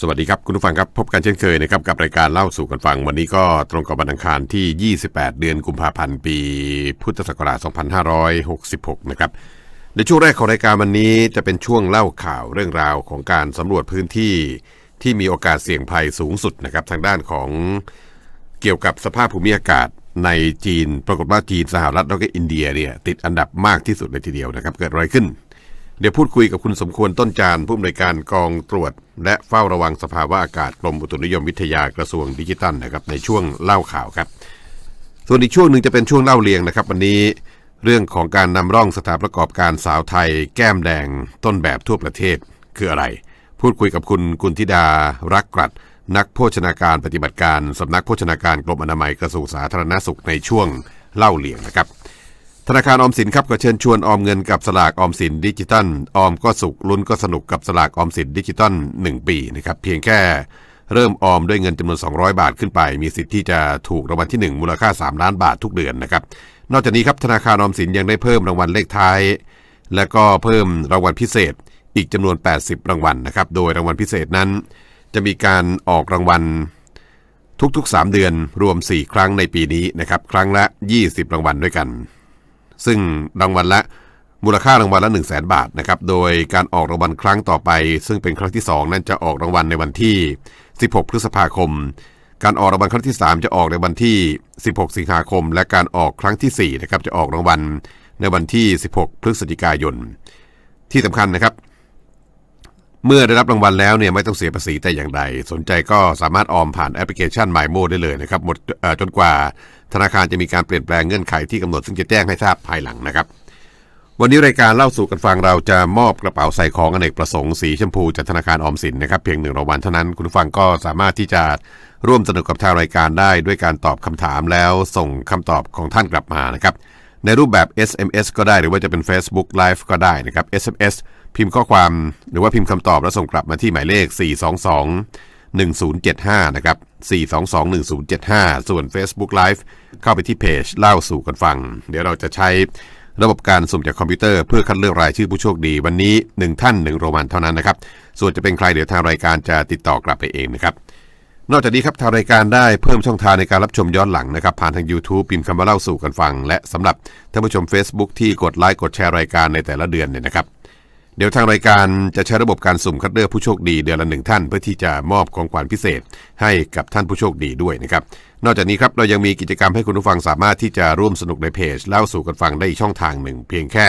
สวัสดีครับ คุณผู้ฟังครับ พบกันเช่นเคยนะครับกับรายการเล่าสู่กันฟัง วันนี้ก็ตรงกับวันอังคารที่ 28 เดือนกุมภาพันธ์ปี พุทธศักราช 2566 นะครับในช่วงแรกของรายการวันนี้จะเป็นช่วงเล่าข่าวเรื่องราวของการสำรวจพื้นที่ที่มีโอกาสเสี่ยงภัยสูงสุดนะครับทางด้านของเกี่ยวกับสภาพภูมิอากาศในจีน ปรากฏว่าจีนสหรัฐแล้วก็อินเดียเนี่ยติดอันดับมากที่สุดเลยทีเดียวนะครับเกิดอะไรขึ้น เดี๋ยวพูดคุยกับคุณสมควรต้นจานผู้อำนวยการกองตรวจ และเฝ้าระวังสภาวะอากาศกรมอุตุนิยมวิทยากระทรวงดิจิทัลนะครับในช่วงเล่าข่าวครับ ส่วนอีกช่วงหนึ่งจะเป็นช่วงเล่าเรียงนะครับ วันนี้เรื่องของการนำร่องสถานประกอบการสาวไทย แก้มแดง ต้นแบบทั่วประเทศคืออะไร พูดคุยกับคุณกุลธิดารักกรัดนักโภชนาการปฏิบัติการสำนักโภชนาการกรมอนามัยกระทรวงสาธารณสุขในช่วงเล่าเรียงนะครับ ธนาคารออมสินครับก็เชิญชวนออมเงินกับสลากออมสินดิจิตัลออมก็สุขลุ้นก็สนุกกับสลากออมสินดิจิตัล1 ปีนะครับเพียงแค่เริ่มออมด้วยเงินจำนวน 200 บาทขึ้นไป มีสิทธิ์ที่จะถูกรางวัลที่ 1 มูลค่า 3 ล้านบาททุกเดือนนะครับนอกจากนี้ครับธนาคารออมสินยังได้เพิ่มรางวัลเลขท้าย และก็เพิ่มรางวัลพิเศษอีกจำนวน 80 รางวัลนะครับโดยรางวัลพิเศษนั้น จะมีการออกรางวัลทุกๆ 3 เดือนรวม 4 ครั้งในปีนี้นะครับครั้งละ 20 รางวัลด้วยกัน ซึ่งรางวัลละมูลค่ารางวัลละ 1 0 0 0 0แบาทนะครับ โดยการออกรางวัลครั้งต่อไป ซึ่งเป็นครั้งที่ 2 นั้นจะออกรางวัลในวันที่ 16 พฤษภาคม การออกรางวัลครั้งที่ 3 จะออกในวันที่ 16 สิงหาคม และการออกครั้งที่4นะครับจะออกรางวัลในวันที่ 16 พฤศจิกายน ที่สำคัญนะครับ เมื่อได้รับรางวัลแล้วเนี่ยไม่ต้องเสียภาษีแต่อย่างใด สนใจก็สามารถออมผ่านแอปพลิเคชัน MyMo ได้เลยนะครับหมดจนกว่า ธนาคารจะมีการเปลี่ยนแปลงเงื่อนไขที่กำหนดซึ่งจะแจ้งให้ทราบภายหลังนะครับ วันนี้รายการเล่าสู่กันฟังเราจะมอบกระเป๋าใส่ของอเนกประสงค์สีชมพูจากธนาคารออมสินนะครับเพียงหนึ่งรางวัลเท่านั้นคุณผู้ฟังก็สามารถที่จะร่วมสนุกกับทางรายการได้ด้วยการตอบคำถามแล้วส่งคำตอบของท่านกลับมานะครับในรูปแบบ SMS ก็ได้หรือว่าจะเป็น Facebook Live ก็ได้นะครับ SMS พิมพ์ข้อความหรือว่าพิมพ์คำตอบแล้วส่งกลับมาที่หมายเลข 422 1075 นะครับ 422 1075 ส่วน Facebook Live เข้าไปที่เพจเล่าสู่กันฟัง เดี๋ยวเราจะใช้ระบบการสุ่มจากคอมพิวเตอร์เพื่อคัดเลือกรายชื่อผู้โชคดี วันนี้ 1 ท่าน 1 โรมันเท่านั้นนะครับ ส่วนจะเป็นใครเดี๋ยวทางรายการจะติดต่อกลับไปเองนะครับ นอกจากนี้ครับทางรายการได้เพิ่มช่องทางในการรับชมย้อนหลังนะครับ ผ่านทาง YouTube พิมพ์คำว่าเล่าสู่กันฟัง และสำหรับท่านผู้ชม Facebook ที่กดไลค์กดแชร์รายการในแต่ละเดือนเนี่ยนะครับ เดี๋ยวทางรายการจะใช้ระบบการสุ่มคัดเลือกผู้โชคดีเดือนละหนึ่งท่าน เพื่อที่จะมอบของขวัญพิเศษให้กับท่านผู้โชคดีด้วยนะครับ นอกจากนี้ครับเรายังมีกิจกรรมให้คุณผู้ฟังสามารถที่จะร่วมสนุกในเพจเล่าสู่กันฟังได้อีกช่องทางหนึ่ง เพียงแค่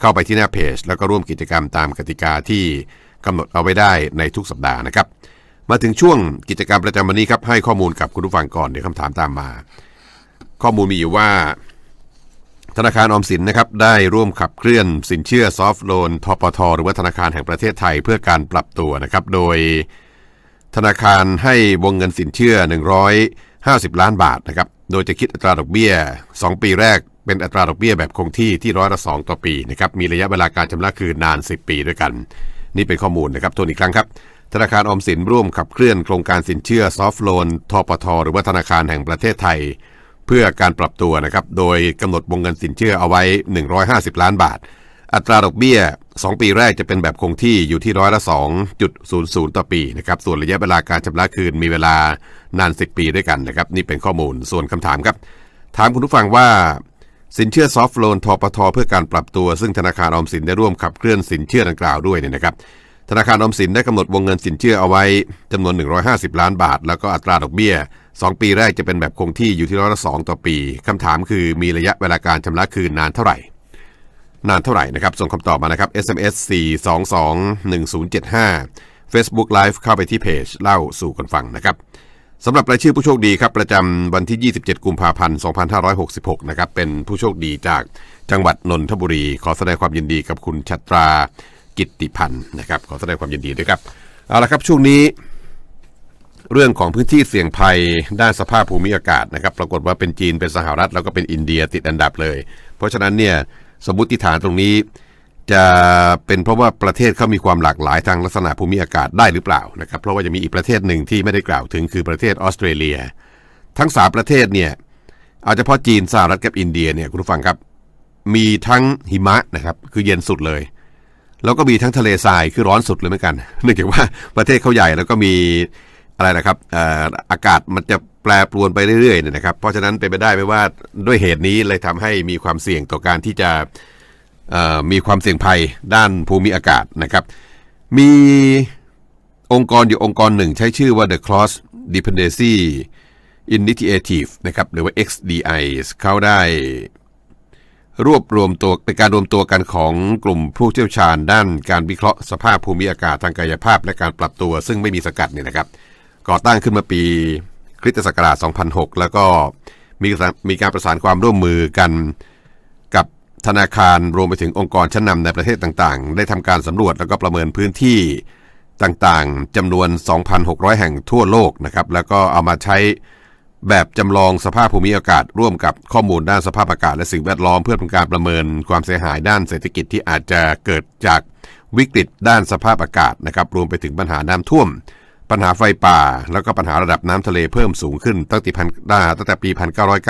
เข้าไปที่หน้าเพจ แล้วก็ร่วมกิจกรรมตามกติกาที่กำหนดเอาไว้ได้ในทุกสัปดาห์นะครับ มาถึงช่วงกิจกรรมประจำวันนี้ครับให้ข้อมูลกับคุณผู้ฟังก่อนเดี๋ยวคำถามตามมา ข้อมูลมีอยู่ว่า ธนาคารออมสินนะครับได้ร่วมขับเคลื่อนสินเชื่อซอฟท์โลนทปทหรือว่าธนาคารแห่งประเทศไทยเพื่อการปรับตัวนะครับโดยธนาคารให้วงเงินสินเชื่อ 150 ล้านบาทนะครับโดยจะคิดอัตราดอกเบี้ย 2 ปีแรกเป็นอัตราดอกเบี้ยแบบคงที่ที่ร้อยละสองต่อปีนะครับมีระยะเวลาการชำระคืนนาน 10 ปีด้วยกัน นี่เป็นข้อมูลนะครับทวนอีกครั้งครับ ธนาคารออมสินร่วมขับเคลื่อนโครงการสินเชื่อซอฟท์โลนทปทหรือว่าธนาคารแห่งประเทศไทย เพื่อการปรับตัวนะครับ โดยกำหนดวงเงินสินเชื่อเอาไว้ 150 ล้านบาท อัตราดอกเบี้ย 2 ปีแรกจะเป็นแบบคงที่อยู่ที่ร้อยละ 2.00 ต่อปีนะครับ ส่วนระยะเวลาการชำระคืนมีเวลานาน 10 ปีด้วยกันนะครับ นี่เป็นข้อมูล ส่วนคำถามครับ ถามคุณผู้ฟังว่า สินเชื่อซอฟท์โลนทปทเพื่อการปรับตัว ซึ่งธนาคารออมสินได้ร่วมขับเคลื่อนสินเชื่อดังกล่าวด้วยเนี่ยนะครับธนาคารออมสินได้กำหนดวงเงินสินเชื่อเอาไว้จำนวน 150 ล้านบาท แล้วก็อัตราดอกเบี้ย 2 ปีแรกจะเป็นแบบคงที่อยู่ที่ร้อยละสองต่อปีคำถามคือมีระยะเวลาการชำระคืนนานเท่าไหร่ นานเท่าไหร่นะครับ ส่งคำตอบมานะครับ SMS 422 1075 Facebook Live เข้าไปที่เพจเล่าสู่กันฟังนะครับสำหรับรายชื่อผู้โชคดีครับ ประจำวันที่ 27 กุมภาพันธ์ 2566 นะครับ เป็นผู้โชคดีจากจังหวัดนนทบุรี ขอแสดงความยินดีกับคุณชัตรากิตติพันธ์นะครับ ขอแสดงความยินดีด้วยครับ เอาละครับช่วงนี้ เรื่องของพื้นที่เสี่ยงภัยด้านสภาพภูมิอากาศนะครับ ปรากฏว่าเป็นจีนเป็นสหรัฐแล้วก็เป็นอินเดียติดอันดับเลย เพราะฉะนั้นเนี่ยสมมติฐานตรงนี้จะเป็นเพราะว่าประเทศเขามีความหลากหลายทางลักษณะภูมิอากาศได้หรือเปล่านะครับ เพราะว่าจะมีอีกประเทศหนึ่งที่ไม่ได้กล่าวถึงคือประเทศออสเตรเลีย ทั้งสาประเทศเนี่ยเอาเฉพาะจีนสหรัฐกับอินเดียเนี่ยคุณผู้ฟังครับ มีทั้งหิมะนะครับคือเย็นสุดเลย แล้วก็มีทั้งทะเลทรายคือร้อนสุดเลยเหมือนกัน เนื่องจากว่าประเทศเขาใหญ่แล้วก็มี อะไรนะครับอ่ออากาศมันจะแปรปรวนไปเรื่อยๆเนี่ยนะครับ เพราะฉะนั้นเป็นไปได้ไหมว่าด้วยเหตุนี้เลยทำให้มีความเสี่ยงต่อการที่จะมีความเสี่ยงภัยด้านภูมิอากาศนะครับ มีองค์กรอยู่องค์กรหนึ่งใช้ชื่อว่า The Cross Dependency Initiative นะครับหรือว่า XDI เขาได้ รวบรวมตัวเป็นการรวมตัวกันของกลุ่มผู้เชี่ยวชาญด้านการวิเคราะห์สภาพภูมิอากาศทางกายภาพ และการปรับตัว ซึ่งไม่มีสกัดเนี่ยนะครับ ก่อตั้งขึ้นมาปีคริสตศักราช 2006 แล้วก็มีมีการประสานความร่วมมือกันกับธนาคารรวมไปถึงองค์กรชั้นนำในประเทศต่างๆ ได้ทำการสำรวจแล้วก็ประเมินพื้นที่ต่างๆจำนวน 2,600 แห่งทั่วโลกนะครับแล้วก็เอามาใช้แบบจำลองสภาพภูมิอากาศ ร่วมกับข้อมูลด้านสภาพอากาศและสิ่งแวดล้อมเพื่อเป็นการประเมินความเสียหายด้านเศรษฐกิจที่อาจจะเกิดจากวิกฤตด้านสภาพอากาศนะครับรวมไปถึงปัญหาน้ำท่วม ปัญหาไฟป่า แล้วก็ปัญหาระดับน้ำทะเลเพิ่มสูงขึ้นตั้งแต่พันตั้งแต่ปี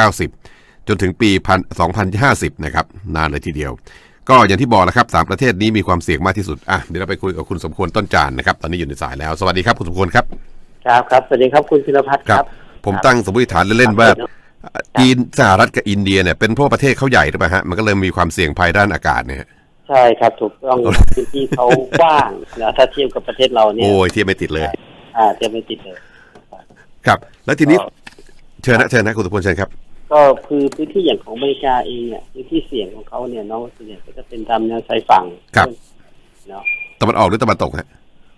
1990 จนถึงปีพัน2050 นะครับ นานเลยทีเดียว ก็อย่างที่บอกแล้วครับสามประเทศนี้มีความเสี่ยงมากที่สุด อะเดี๋ยวเราไปคุยกับคุณสมควรต้นจานนะครับ ตอนนี้อยู่ในสายแล้ว สวัสดีครับคุณสมควรครับ ครับครับ สวัสดีครับคุณพิรพัฒน์คครัรับบผมครับตั้งสมมติฐานเล่นๆว่าครับจีนสหรัฐกับอินเดียเนี่ยเป็นเพราะประเทศเขาใหญ่หรือเปล่าฮะ มันก็เลยมีความเสี่ยงภัยด้านอากาศเนี่ยใช่ครับถูกต้องพื้นที่เขากว้างนะถ้าเทียบกับประเทศเราเนี่ยโอ้ยเทียบไม่ติดเลย อ่าจะไม่ติดเลยครับ แล้วทีนี้ก็เชิญนะเชิญนะคุณสุพลเชิญครับ ก็คือพื้นที่อย่างของอเมริกาเองเนี่ยพื้นที่เสี่ยงของเขาเนี่ยน้องส่วนใหญ่ก็จะเป็นตามแนวชายฝั่งครับเนาะตะวันออกหรือตะวันตกฮะ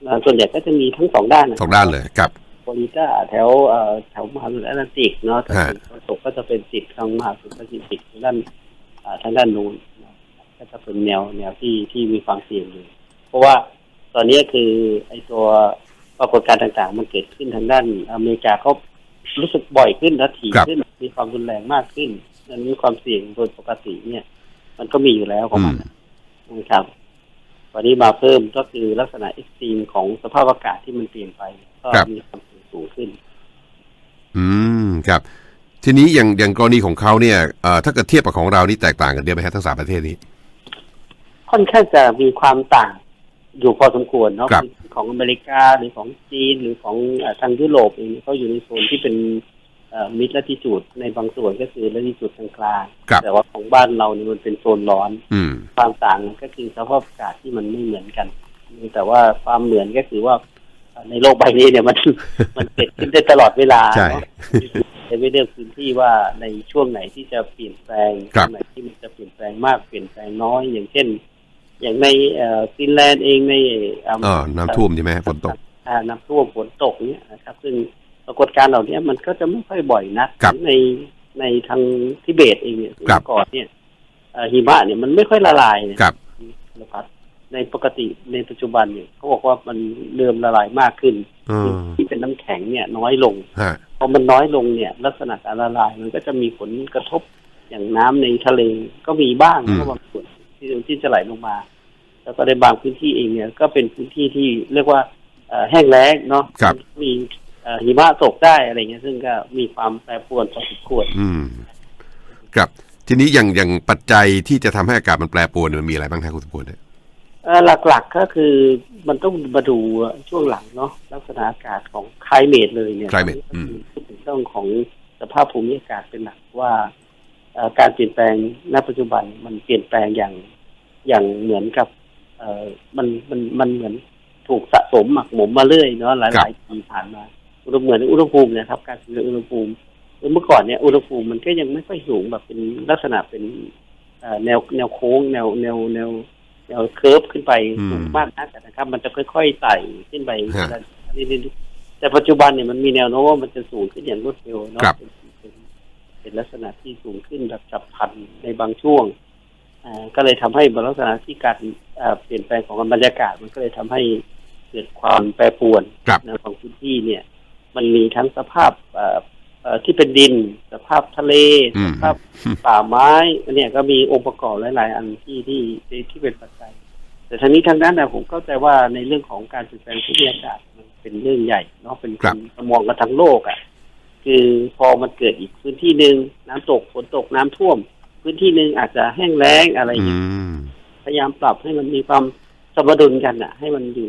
อ่าส่วนใหญ่ก็จะมีทั้งสองด้านนะสองด้านเลยครับฟลอริดาแถวเอ่อแถวมหาสมุทรแอตแลนติกเนาะทางฮะตะวันตกก็จะเป็นติดทางมหาสมุทรแอตแลนติกทางด้านอ่าทางด้านนู้นเนาะก็จะเป็นแนวแนวที่ที่มีความเสี่ยงอยู่เพราะว่าตอนนี้คือไอ้ตัว ปรากฏการณ์ต่างๆ มันเกิดขึ้นทางด้านอเมริกาเขารู้สึกบ่อยขึ้นและถี่ครับขึ้นมีความรุนแรงมากขึ้นนั้นมีความเสี่ยงโดยปกติเนี่ย มันก็มีอยู่แล้วของอืมัมนนะครับวันนี้มาเพิ่มก็คือลักษณะเอ็กซ์ตรีมของสภาพอากาศที่มันเปลี่ยนไป ก็มีความเสี่ยงสูงขึ้น อืมครับ ทีนี้อย่างอย่างกรณีของเขาเนี่ยเอ่อถ้าเกิดเทียบกับของเรานี่แตกต่างกันเยอะไหมฮะทั้งสามประเทศนี้ ค่อนข้างจะมีความต่างอยู่พอสมควรเนาะครับ ของอเมริกาหรือของจีนหรือของเออทางยุโรปเองเขาอยู่ในโซนที่เป็นมิดละทิจูดในบางส่วนก็คือละทิจูดกลางครับๆแต่ว่าของบ้านเราเนี่ยมันเป็นโซนร้อนอืมความต่างก็คือสภาพอากาศที่มันไม่เหมือนกัน แต่ว่าความเหมือนก็คือว่าเอ่อในโลกใบนี้เนี่ยมันมันเกิดขึ้นได้ตลอดเวลาใช่เนาะจะไม่เลือกพื้นที่ว่าในช่วงไหนที่จะเปลี่ยนแปลงครับช่วงไหนที่มันจะเปลี่ยนแปลงมากเปลี่ยนแปลงน้อยอย่างเช่น อย่างในเอ่อฟินแลนด์เองในเอ๋อน้ำท่วมใช่ไหมฮะฝนตกอ่าน้ำท่วมฝนตกเนี่ยนะครับ ซึ่งปรากฏการณ์เหล่านี้มันก็จะไม่ค่อยบ่อยนักครับในในทางทิเบตเองเนี่ยครับเมื่อก่อนเนี่ยเอ่อหิมะเนี่ยมันไม่ค่อยละลายเนี่ยครับนะครับในปกติในปัจจุบันเนี่ยเขาบอกว่ามันเริ่มละลายมากขึ้นอืมที่เป็นน้ำแข็งเนี่ยน้อยลงฮะพอมันน้อยลงเนี่ย ลักษณะการละลายมันก็จะมีผลกระทบอย่างน้ำในทะเลก็มีบ้างอืมก็บางส่วน ที่ที่จะไหลลงมา แล้วก็ในบางพื้นที่เองเนี่ย ก็เป็นพื้นที่ที่เรียกว่าเอ่อแห้งแล้งเนาะครับมีเอ่อหิมะตกได้อะไรเงี้ยซึ่งก็มีความแปรปรวนพอสมควรอืมครับทีนี้อย่างอย่างปัจจัยที่จะทำให้อากาศมันแปรปรวนมันมีอะไรบ้างครับคุณสมพลเนี่ยเอ่อหลักๆก็คือมันต้องมาดูช่วงหลังเนาะลักษณะอากาศของไคลเมตเลยเนี่ย climate อืมพูดถึงเรื่องของสภาพภูมิอากาศเป็นหลักว่าเอ่อการเปลี่ยนแปลงณปัจจุบันมันเปลี่ยนแปลงอย่าง อย่างเหมือนกับ เอ่อมันมันมันเหมือนถูกสะสมหมักหมมมาเรื่อยเนาะหครัลายบๆปีผ่านมาอุณหภูมิเหมือนอุณหภูมิเนะครับ การเปลี่ยนอุณหภูมิเมื่อก่อนเนี่ยอุณหภูมิมันก็ยังไม่ค่อยสูงแบบเป็นลักษณะเป็นเอ่อแนวแนวโค้ง แนวแนวแนวแนวเคิร์ฟขึ้นไปอืมสูงมากนะแต่นะครับ มันจะค่อยๆไต่ขึ้นไปฮะนิดๆแต่ปัจจุบันเนี่ยมันมีแนวโน้มว่ามันจะสูงขึ้นอย่างรวดเร็วเนาะครับเป็นเป็นเป็นลักษณะที่สูงขึ้นแบบฉับพลันในบางช่วงอ่า ก็เลยทำให้ลักษณะที่การเอ่อเปลี่ยนแปลงของบรรยากาศ มันก็เลยทำให้เกิดความแปรปรวนครับนะของพื้นที่เนี่ย มันมีทั้งสภาพเอ่อเอ่อที่เป็นดิน สภาพทะเลอืสมภาพป่าไม้เนี่ยก็มีองค์ประกอบหลาย ๆ อันที่ที่ที่ที่เป็นปัจจัย แต่ทั้งนี้ทั้งนั้นนะผมเข้าใจว่าในเรื่องของการเปลี่ยนแปลงภูมิอากาศมันเป็นเรื่องใหญ่เนาะเป็นครับมองกันทั้งโลกอะ่ะคือพอมันเกิดอีกพื้นที่หนึ่งน้ำตกฝนตกน้ำท่วม พื้นที่หนึ่งอาจจะแห้งแล้งอะไรอย่างอืเงี้ยมพยายามปรับให้มันมีความสมดุลกันอะ ให้มันอยู่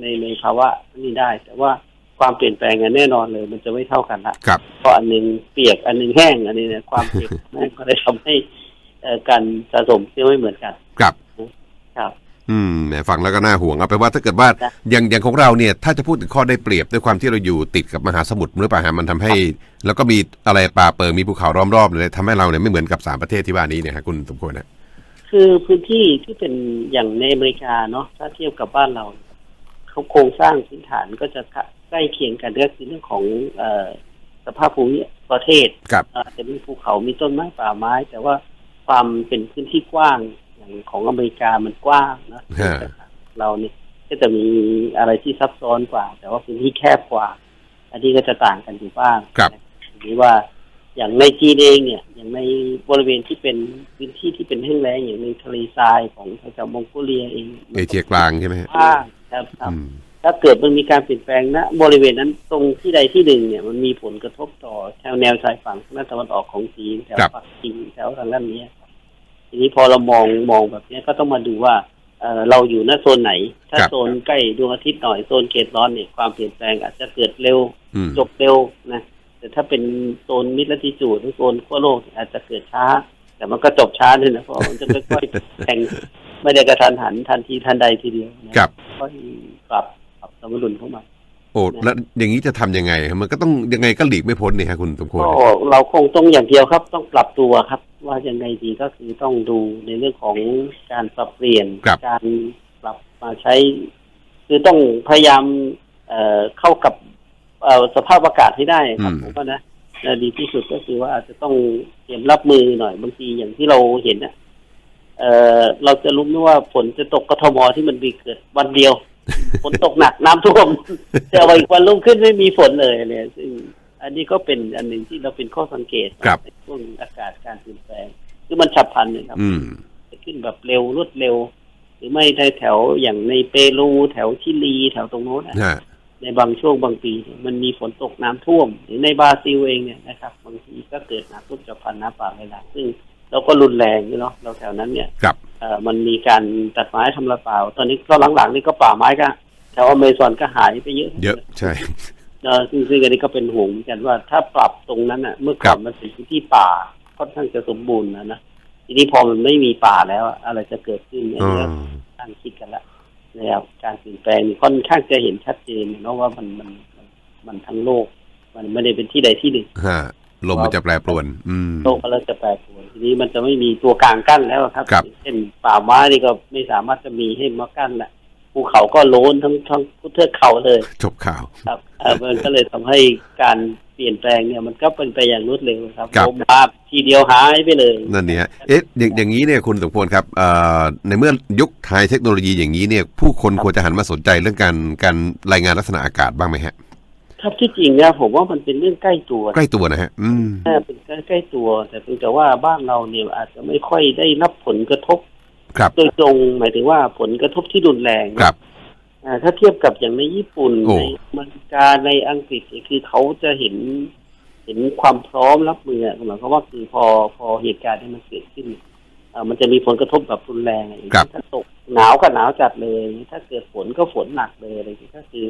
ในในภาวะนี้ได้ แต่ว่าความเปลี่ยนแปลงกันแน่นอนเลย มันจะไม่เท่ากันละครับเพราะอันหนึงเปียกอันหนึงแห้งอันนี้เนี่ยความเปียกแห้งก็เลยทำให้เอ่อการสะสมที่ไม่เหมือนกัน ครับครับ อืมแหมฟังแล้วก็น่าห่วงเอาไปนว่าถ้าเกิดว่าจ้ะอย่างอย่างของเราเนี่ย ถ้าจะพูดถึงข้อได้เปรียบด้วยความที่เราอยู่ติดกับมหาสมุทรหรือเปล่าฮะมันทำให้ แล้วก็มีอะไรป่าเปิงมีภูเขาล้อมรอบเลยทำให้เราเนี่ยไม่เหมือนกับสามประเทศที่ว่านี้เนี่ยฮะคุณสมควรนะคือพื้นที่ที่เป็นอย่างในอเมริกาเนาะถ้าเทียบกับบ้านเราเขาโครงสร้างพื้นฐานก็จะใกล้เคียงกันก็คือเรื่องของเออสภาพภูมิประเทศครับ อาจจะมีภูเขามีต้นไม้ป่าไม้ แต่ว่าความเป็นพื้นที่กว้าง อย่างของอเมริกามันกว้างนะฮะเราเนี่ยก็จะมีอะไรที่ซับซ้อนกว่า แต่ว่าพื้นที่แคบกว่า อันนี้ก็จะต่างกันอยู่บ้างครับหรือว่าอย่างในจีนเองเนี่ย อย่างในบริเวณที่เป็นพื้นที่ที่เป็นแห้งแล้งอย่างในทะเลทรายของแถวๆมองโกเลียเองเอเชียกลางใช่ไหมฮะกว้างครับครับอืมถ้าเกิดมันมีการเปลี่ยนแปลงณบริเวณนั้นตรงที่ใดที่หนึ่งเนี่ยมันมีผลกระทบต่อแถวแนวชายฝั่งทางด้านตะวันออกของจีนแถวปักกิ่งแถวทางด้านเนี้ยครับ ทีนี้พอเรามองมองแบบเนี้ยก็ต้องมาดูว่าเออเราอยู่ณโซนไหน ถ้าโซนใกล้ดวงอาทิตย์หน่อยโซนเขตร้อนเนี่ยความเปลี่ยนแปลงอาจจะเกิดเร็วอืมจบเร็วนะแต่ถ้าเป็นโซนมิดลัติจูดหรือโซนขั้วโลกเนี่ยอาจจะเกิดช้า แต่มันก็จบช้าด้วยนะเพราะมันจะค่อยๆแข่งไม่ได้กระทันหันทันทีทันใดทีเดียวนะครับค่อยปรับปรับสมดุลเข้ามาโอ้แล้วอย่างนี้จะทำยังไงฮะมันก็ต้องยังไงก็หลีกไม่พ้นเนี่ยฮะคุณสมควรก็เราคงต้องอย่างเดียวครับ ต้องปรับตัวครับ ว่ายังไงดีก็คือต้องดูในเรื่องของการปรับเปลี่ยนครับการปรับมาใช้ คือต้องพยายามเอ่อเข้ากับเอ่อสภาพอากาศให้ได้ครับผมว่านะและดีที่สุดก็คือว่าอาจจะต้องเตรียมรับมือหน่อยบางทีอย่างที่เราเห็นน่ะเอ่อเราจะรู้ไหมว่าฝนจะตกกทมที่มันมีเกิดวันเดียวฝนตกหนักน้ำท่วมแต่ว่าอีกวันรุ่งขึ้นไม่มีฝนเลยเนี่ยซึ่งอันนี้ก็เป็นอันหนึ่งที่เราเป็นข้อสังเกตครับในช่วงอากาศการ คือมันฉับพลันเลยครับอืมจะขึ้นแบบเร็วรวดเร็ว หรือไม่ได้แถวอย่างในเปรูแถวชิลีแถวตรงโน้นอะฮะในบางช่วงบางปีเนี่ยมันมีฝนตกน้ำท่วม หรือในบราซิลเองเนี่ยนะครับ บางทีก็เกิดน้ำท่วมฉับพลันน้ำป่าไหลหลากซึ่งเราก็รุนแรงอยู่เนาะเราแถวนั้นเนี่ยครับเอ่อมันมีการตัดไม้ทำลายป่า ตอนนี้ก็หลังๆนี่ก็ป่าไม้ก็แถวอเมซอนก็หายไปเยอะ เยอะใช่เออซึ่งซึ่งอันนี้ก็เป็นห่วงเหมือนกันว่าถ้าปรับตรงนั้นอะ เมื่อก่ครัอนบมันเป็นพื้นที่ป่าค่อนข้างจะสมบูรณ์นะนะ ทีนี้พอมันไม่มีป่าแล้ว อะอะไรจะเกิดขึ้นเนี่ยอ๋อก็ตั้งคิดกันละแล้วการเปลี่ยนแปลงนี่ค่อนข้างจะเห็นชัดเจนเนาะว่ามันมันมันมันทั้งโลก มันไม่ได้เป็นที่ใดที่หนึ่งฮะลมมันจะแปรปรวน อืมโลกก็เริ่มจะแปรปรวน ทีนี้มันจะไม่มีตัวกลางกั้นแล้วครับครับเช่นป่าไม้นี่ก็ไม่สามารถจะมีให้มากั้นละภูเขาก็โล้นทั้งทั้งเทือกเขาเลยจบข่าว ครับเอ่อมันก็เลยทำให้การเปลี่ยนแปลงเนี่ย มันก็เป็นไปอย่างรวดเร็วครับครับลมมา ทีเดียวหายไปเลยนั่นเนี่ยเอ๊ะอย่างอย่างนี้เนี่ยคุณสมควรครับเอ่อในเมื่อยุคไฮเทคโนโลยีอย่างนี้เนี่ย ผู้คนควรจะหันมาสนใจเรื่องการการรายงานลักษณะอากาศบ้างไหมฮะครับที่จริงเนี่ยผมว่ามันเป็นเรื่องใกล้ตัว ใกล้ตัวนะฮะ อืมน่าเป็นใกล้ใกล้ตัว แต่เพียงแต่ว่าบ้านเราเนี่ยอาจจะไม่ค่อยได้รับผลกระทบ ครับโดยตรงหมายถึงว่าผลกระทบที่รุนแรงครับอ่าถ้าเทียบกับอย่างในญี่ปุ่นโอ้ในอเมริกาในอังกฤษเนี่ยคือเขาจะเห็น เห็นความพร้อมรับมืออะหมายความว่าคือพอพอเหตุการณ์ที่มันเกิดขึ้นอ่ามันจะมีผลกระทบแบบรุนแรงอะอย่างครับเช่นถ้าตกหนาวก็หนาวจัดเลย ถ้าเกิดฝนก็ฝนหนักเลยอะไรอย่างนี้ก็คือ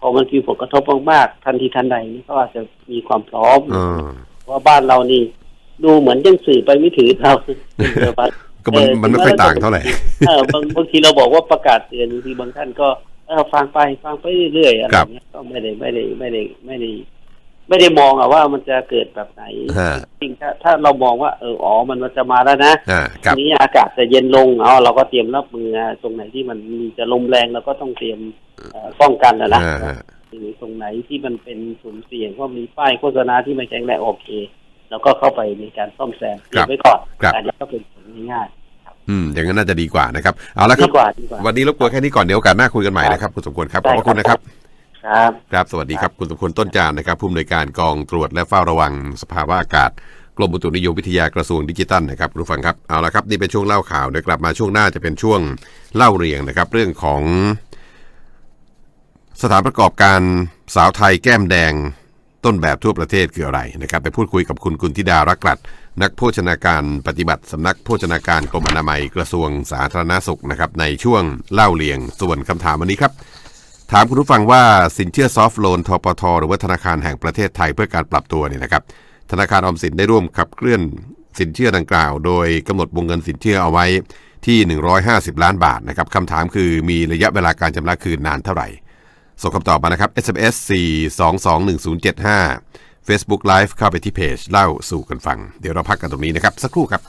พอมันมีผลกระทบมากๆทันทีทันใดนี่ก็อาจจะมีความพร้อมอ่าว่าบ้านเรานี่ ดูเหมือนยังสื่อไปไม่ถือเราก็มันมันไม่ค่อยต่างเท่าไหร่เออบางบางทีเราบอกว่าประกาศเตือนบางทีบางท่านก็เออฟังไปฟังไปเรื่อยๆอะไรครับเงี้ยก็ไม่ได้ไม่ได้ไม่ได้ไม่ได้ ไม่ได้มองอะว่ามันจะเกิดแบบไหนฮะจริงๆถ้าถ้าเรามองว่าเอออ๋อมันมันจะมาแล้วนะอ่าคทีรับนี้อากาศจะเย็นลงเอาเราก็เตรียมรับมืออะตรงไหนที่มันมีจะลมแรงเราก็ต้องเตรียมเอ่อป้องกันนะนะอ่าฮะหรือตรงไหนที่มันเป็นสุ่มเสี่ยงว่ามีป้ายโฆษณาที่ไม่แข็งแรงโอเคเราก็เข้าไปในการซ่อมแซมเก็บไว้ก่อนครับอันนี้ก็เป็นผลง่ายอืมอย่างนั้นน่าจะดีกว่านะครับ เอาละๆคดีรับกว่าดีกว่าวันนี้รบกวนแค่นี้ก่อนเดี๋ยวโอกาสหน้าคุยกันใหม่นะครับ คุณสมควรครับ ขอบพระคุณนะครับ ครับครับสวัสดีครับคุณสมควรต้นจานนะครับผู้อำนวยการกองตรวจและเฝ้าระวังสภาวะอากาศกรมอุตุนิยมวิทยากระทรวงดิจิทัลนะครับคุณผู้ฟังครับเอาละครับนี่เป็นช่วงเล่าข่าวเดี๋ยวกลับมาช่วงหน้าจะเป็นช่วงเล่าเรียงนะครับ เรื่องของ สถานประกอบการสาวไทยแก้มแดงต้นแบบทั่วประเทศคืออะไรนะครับ ไปพูดคุยกับคุณกุลธิดารักกลัด นักโภชนาการปฏิบัติสำนักโภชนาการกรมอนามัยกระทรวงสาธารณสุขนะครับในช่วงเล่าเรียงส่วนคำถามวันนี้ครับ ถามคุณผู้ฟังว่าสินเชื่อซอฟท์โลนทปทหรือว่าธนาคารแห่งประเทศไทยเพื่อการปรับตัวเนี่ยนะครับ ธนาคารออมสินได้ร่วมขับเคลื่อนสินเชื่อดังกล่าว โดยกำหนดวงเงินสินเชื่อเอาไว้ที่ 150 ล้านบาทนะครับคำถามคือมีระยะเวลาการชำระคืนนานเท่าไหร่ ส่งคำตอบมานะครับ SMS 4221075 Facebook Live เข้าไปที่เพจเล่าสู่กันฟัง เดี๋ยวเราพักกันตรงนี้นะครับ สักครู่ครับ